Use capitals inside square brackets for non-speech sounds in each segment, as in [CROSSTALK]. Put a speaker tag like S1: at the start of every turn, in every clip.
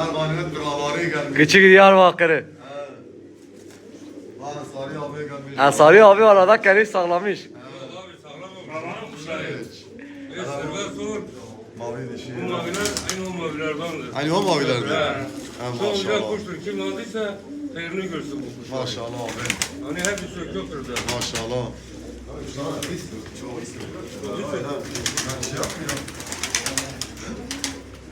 S1: Ergani'nin kravarı gelmiş.
S2: Küçük Diyarbakır'ı.
S1: Evet. Ansari abi gelmiş.
S2: Ensari abi arada kendini saklamış.
S3: Abi sağlam ol. Babanın kuşları. Ve server sor.
S1: Mavi dişi.
S3: Bu maviler aynı o mavilerdendir.
S1: Hani o mavilerde.
S3: He.
S1: Ha,
S3: Çok güzel
S1: maşallah.
S3: kuştur. Kim aldıysa hayırını görsün bu kuşlar.
S1: Maşallah abi.
S3: Hani hepsi söküktür de.
S1: Maşallah. Çok istiyor. Ben şey yapmıyorum.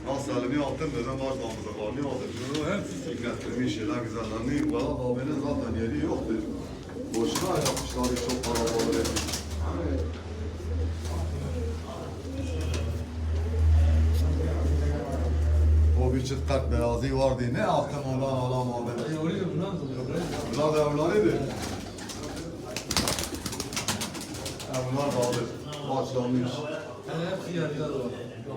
S1: Nasıl elimi attım dedim baş damızlıklarını aldım.
S3: Bu hepsi sökük.
S1: Getirmiş şeyler güzellerini. Valla abinin zaten yeri yoktur. Boşuna yapmışlar çok paraları etmiş. O bir çıt kart beyazı vardı. Ne yaptın ondan alamadım. Bunlar da evleridir. Ha, bunlar da alır. Başlamış.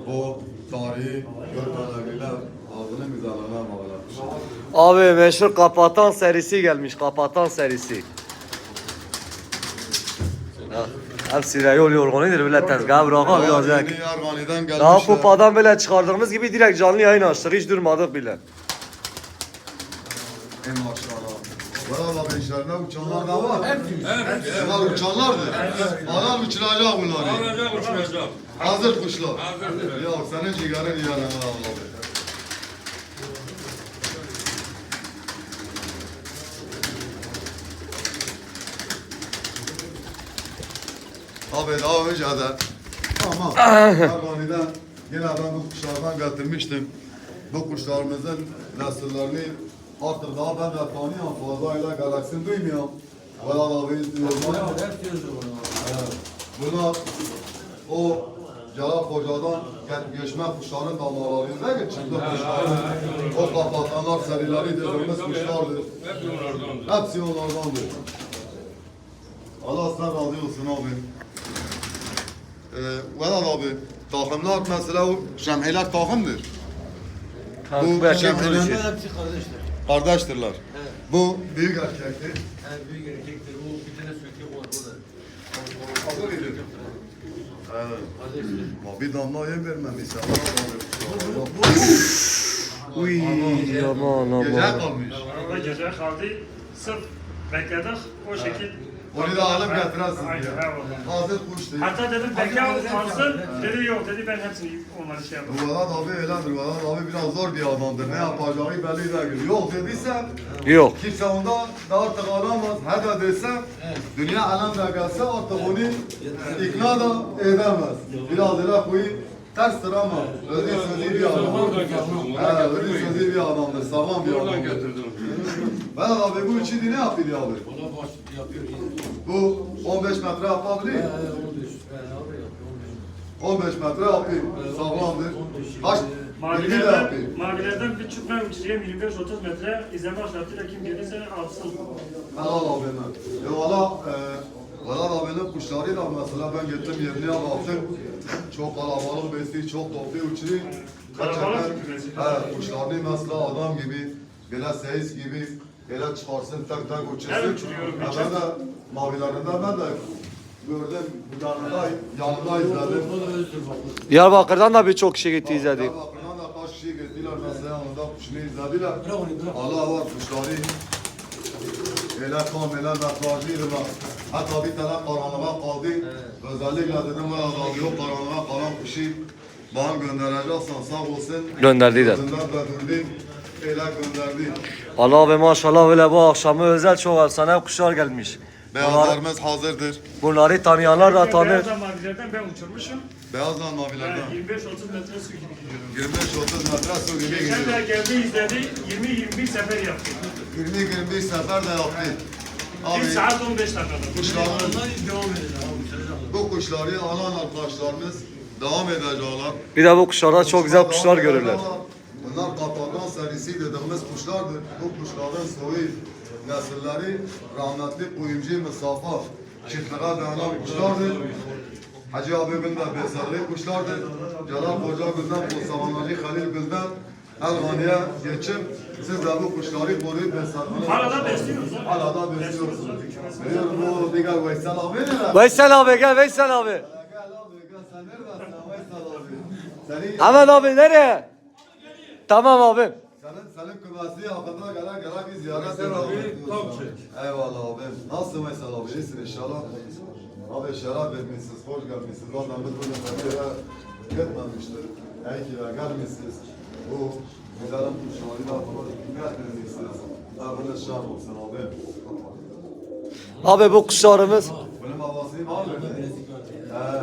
S1: Bu tarihi görmelerle ağzının güzelliğine bağlamış.
S2: Abi meşhur kapatan serisi gelmiş. Kapatan serisi. Hepsi reyol yorgunudur bile tezgahı bırakıp biraz yak. Daha kupadan böyle çıkardığımız gibi direkt canlı yayın açtık. Hiç durmadık bile.
S1: En maşallah. Valla abi işlerinde uçanlar da var.
S3: Hepsi.
S1: Bunlar uçanlardır. Adam uçuracak bunları.
S3: Alacak uçuracak.
S1: Hazır kuşlar.
S3: Hazırdır.
S1: Ya senin ciğerin iyi yanına abi. Abi daha önce de ama Ergani'den yine ben bu kuşlardan getirmiştim. Bu kuşlarımızın nesillerini artık daha ben de tanıyorum. Fazlayla galaksini duymuyorum. Valla abi yorumlar. Evet. Bunlar o Celal Hoca'dan göçmen kuşların damalarında çıktı kuşların. O kapatanlar serileri dediğimiz kuşlardır.
S3: Hep.
S1: Hepsi onlardandır. Allah sen razı olsun abi. Ee, Vedat abi, takımlar mesela o şemheler takımdır. Bu şemheler
S4: hepsi kardeşler.
S1: Kardeştirler.
S4: Evet.
S1: Bu büyük erkektir.
S4: En büyük erkektir. Bu bir tane söküyor var burada.
S1: Hazır idim. Evet. Bir damla yem vermemiş.
S2: Uy aman
S1: Gece kalmış.
S5: Gece kaldı. Sırf bekledik. O şekil.
S1: Onu da alıp getirersin
S5: Aynen,
S1: diye. Hazır kuş değil.
S5: Hatta dedim bekle alsın. Dedi yok dedi ben hepsini onları şey yapayım.
S1: Bu Vedat abi öyledir. Vedat abi biraz zor bir adamdır. Ne yapacağı belli değil. Yok dediyse
S2: Yok.
S1: kimse ondan da artık alamaz. Hadi dese dünya alem de gelse artık onu ikna da edemez. Biraz öyle koyu terstir ama özü sözü bir adam.
S3: Oradan
S1: özü sözü bir adamdır. Sağlam bir
S3: Oradan
S1: adamdır.
S3: getirdim.
S1: Vedat abi bu içi ne yapıyor abi?
S4: Ona baş yapıyor.
S1: Bu 15 metre.
S4: He, onu düşün. He, abi yapıyor.
S1: 15 metre yapıyor. Sağlamdır. Kaç? 20 de
S5: Mavilerden, mavilerden bir çukur uçurayım 25-30 metre izleme şartıyla kim gelirse alsın.
S1: Helal abime. Ya valla e, Vedat abinin kuşlarıyla mesela ben gittim yerine baktım. Çok kalabalık besliyor, çok toplu
S5: mı besliyor?
S1: He, kuşlarını mesela adam gibi, böyle seyis gibi, böyle çıkarsın tek tek uçursun.
S5: Ben
S1: Ben de mavilerinden ben de gördüm, yanında, yanında izledim.
S2: Diyarbakır'dan da birçok kişi gitti izledi.
S1: Diyarbakır'dan da kaç kişi gittiler mesela yanında kuşunu izlediler. Allah var kuşları. Ele kameler metrajıydı bak. Hatta bir tane karanlığa kaldı. Özellikle dedim bana abi o karanlığa kalan kuşu bana göndereceksen sağ olsun.
S2: Gönderdi de.
S1: Gözünden bedurdu. Ele gönderdi.
S2: Allah abi maşallah öyle bu akşamı özel çok efsane kuşlar gelmiş.
S1: Beyazlarımız hazırdır.
S2: bunları tanıyanlar da tanır.
S5: Beyazdan mavilerden ben uçurmuşum.
S1: Beyazla
S5: Yani
S1: mavilerden.
S5: 25-30 metre su gibi gidiyorum.
S1: 25-30 metre su gibi
S5: Geçen
S1: gidiyor.
S5: de geldi izledi 20-21 sefer yaptı.
S1: 20-21 sefer de yaptı.
S5: 1
S1: Abi
S5: saat 15 dakikada.
S1: kuşların
S4: Onlar devam edecek
S1: bu kuşları alan arkadaşlarımız devam edecekler.
S2: Bir de bu kuşlarda çok güzel kuşlar görürler.
S1: Serisi dediğimiz kuşlardır. Bu kuşların soyu nesilleri rahmetli kuyumcu Mustafa çiftliğe dayanan kuşlardır. Hacı abi Gül'den beserli kuşlardır. Celal Hoca Gül'den, Mustafanacı Halil Gül'den Elgani'ye geçip siz de bu kuşları koruyup besletmeniz.
S5: Hala da besliyoruz ha.
S1: Hala da besliyorsunuz. Biliyorum bu diğer Veysel abi ne?
S2: Veysel abi gel Veysel abi.
S1: Gel abi gel sen neredesin Veysel abi? Senin,
S2: Ahmet abi nereye? Tamam abim.
S1: Senin, senin kümesi hakkında gelen gelen bir ziyaret et abi. Eyvallah abi. Nasılsın mesela abi? İyisin inşallah. Abi şeref vermişsiniz, hoş gelmişsiniz. Zaten biz bunu medyaya gitmemiştir. De gelmişsiniz. Bu güzelim kuşlarıyla getirmişsiniz. Abone şan olsun abi.
S2: Abi bu kuşlarımız
S1: Benim babasıyım abi. He.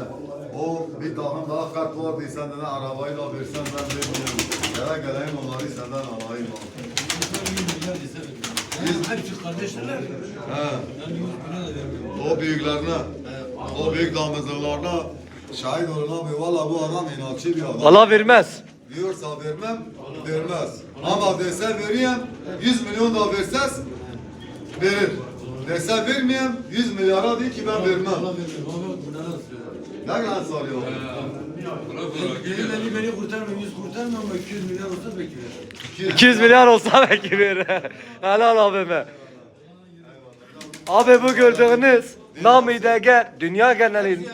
S1: O bir takım daha kart vardı senden arabayla versen ben vermiyorum. Gele geleyim onları senden alayım abi.
S4: Hepsi kardeşler.
S1: He. O büyüklerine, o büyük damızlıklarına şahit olun abi. Valla bu adam inatçı bir adam.
S2: Allah vermez.
S1: Diyorsa vermem, vermez. Ama dese vereyim, 100 milyon da versez verir. Dese vermeyeyim, 100 milyara değil ki ben
S4: Allah
S1: vermem.
S4: Vermiyorum. Ama bu ne
S1: kadar soruyor?
S3: Bırak bırak.
S4: Benim beni, beni kurtarmıyor, yüz kurtarmıyor ama 200 milyar olsa belki verir.
S2: 200 milyar olsa belki verir. [LAUGHS] Helal abime. Abi bu gördüğünüz Nami Deger dünya genelinde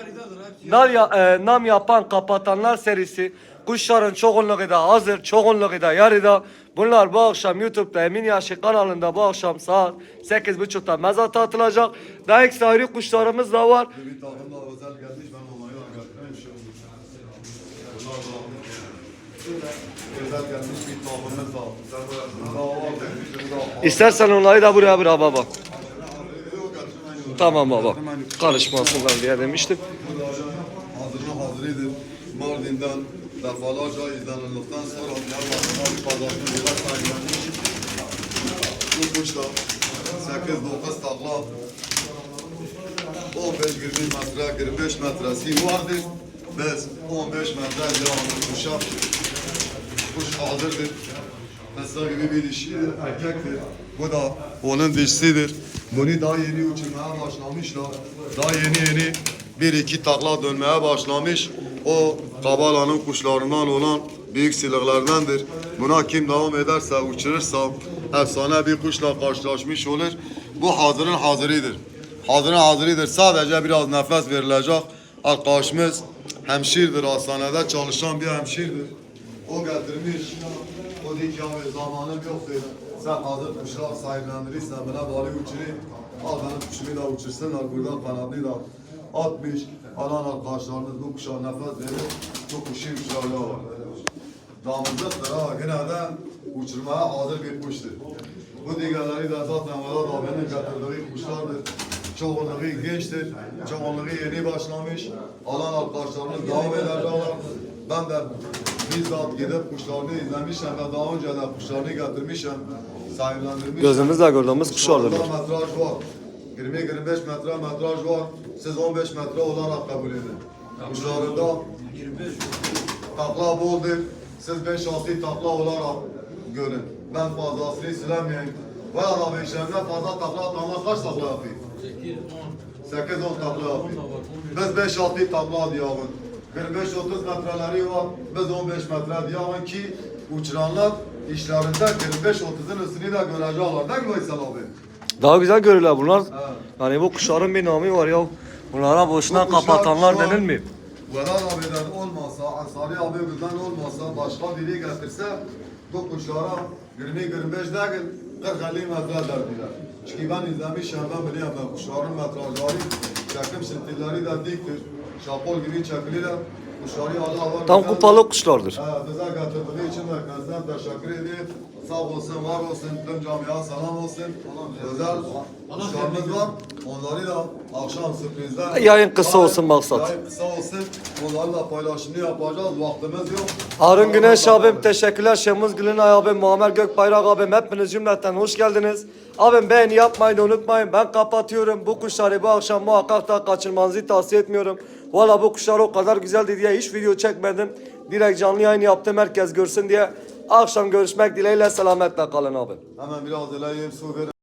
S2: Nar ya, e, nam yapan kapatanlar serisi kuşların çoğunluğu da hazır, çoğunluğu da yarıda. Bunlar bu akşam YouTube'da Emin Yaşı kanalında bu akşam saat 8.30'da mezata atılacak. Daha eksi ayrı kuşlarımız da var.
S1: Bir takım da özel gelmiş, ben onları da. Bunlar özel gelmiş bir takımımız da.
S2: İstersen onları da buraya bırak baba. Tamam baba. Karışmasınlar diye demiştim.
S1: Bu da hazırına hazırıydı. Mardin'den defalarca izlenildikten sonra Diyarbakır'dan pazartesi yıla sahiplenmiş. Bu kuş da 8-9 takla 15-20 metre, 25 metresi vardır. Biz 15 metre devamlı kuşa kuş hazırdır. Mesela gibi bir dişidir, erkektir. Bu da onun dişisidir. Bunu daha yeni uçurmaya başlamışlar. Daha yeni yeni bir iki takla dönmeye başlamış. O kabalanın kuşlarından olan büyük silahlardandır. Buna kim devam ederse, uçurursa efsane bir kuşla karşılaşmış olur. Bu hazırın hazırıdır. Hazırın hazırıdır. Sadece biraz nefes verilecek. Arkadaşımız hemşirdir. Hastanede çalışan bir hemşirdir. O getirmiş. O abi zamanım yoktu. Sen hazır kuşlar sahiplendirirsen bana bari uçurayım. Al benim kuşumu da uçursunlar. Burada kanadını da atmış. Alan arkadaşlarımız bu kuşa nefes verir. Bu kuşu uçurarlar var. Damızlıktır ha. Gene de uçurmaya hazır bir kuştur. Bu diğerleri de zaten Vedat abinin getirdiği kuşlardır. Çoğunluğu gençtir. Çoğunluğu yeni başlamış. Alan arkadaşlarımız devam ederler. Ben de bizzat gidip kuşlarını izlemişim ve daha önce de kuşlarını getirmişim.
S2: Gözümüzle gördüğümüz kuşlardırlar.
S1: Kuşlarda metraj var. 20-25 metre metraj var. Siz 15 metre olarak kabul edin. Kuşlarında
S4: 25
S1: takla boldur. Siz 5-6 takla olarak görün. Ben fazlasını silemeyeyim. Vay adam işlerinde fazla takla atmamaz kaç takla yapayım?
S4: 8, 10.
S1: 8-10 takla yapayım. Biz 5-6 takla diyavın. 25-30 metreleri var. Biz 15 metre diyavın ki uçuranlar işlerinde 25-30'un üstünü de görecekler. Değil mi Veysel abi?
S2: Daha güzel görürler bunlar. Yani bu kuşların bir namı var ya. Bunlara boşuna
S1: Bu kuşlar
S2: kapatanlar
S1: şu an-
S2: denir mi?
S1: Vedat abiden olmasa, Ansari abimizden olmasa, başka biri getirse bu kuşlara 20-25 değil, 40-50 metre derdiler. Çünkü ben izlemişim, ben biliyorum ben kuşların metrajları, çekim şintilleri de diktir. Şapol gibi çekilirler. Kuşları Allah var.
S2: Tam kupalı kuşlardır.
S1: Ha, bize getirdiği için teşekkür edeyim. Sağ olsun, var olsun, tüm camiye selam olsun. Özel kuşlarımız var. Onları da akşam sürprizler.
S2: Yayın kısa olsun maksat.
S1: Yayın kısa olsun. Onlarla paylaşımını yapacağız. Vaktimiz yok.
S2: Harun Güneş abim teşekkürler. Şemuz Gülünay abim, Muammer Gökbayrak abim hepiniz cümleten hoş geldiniz. Abim beğeni yapmayı da unutmayın. Ben kapatıyorum. Bu kuşları bu akşam muhakkak da kaçırmanızı tavsiye etmiyorum. Valla bu kuşlar o kadar güzeldi diye hiç video çekmedim. Direkt canlı yayın yaptım herkes görsün diye. Akşam görüşmek dileğiyle selametle kalın abi.
S1: Hemen biraz eleyim su verin.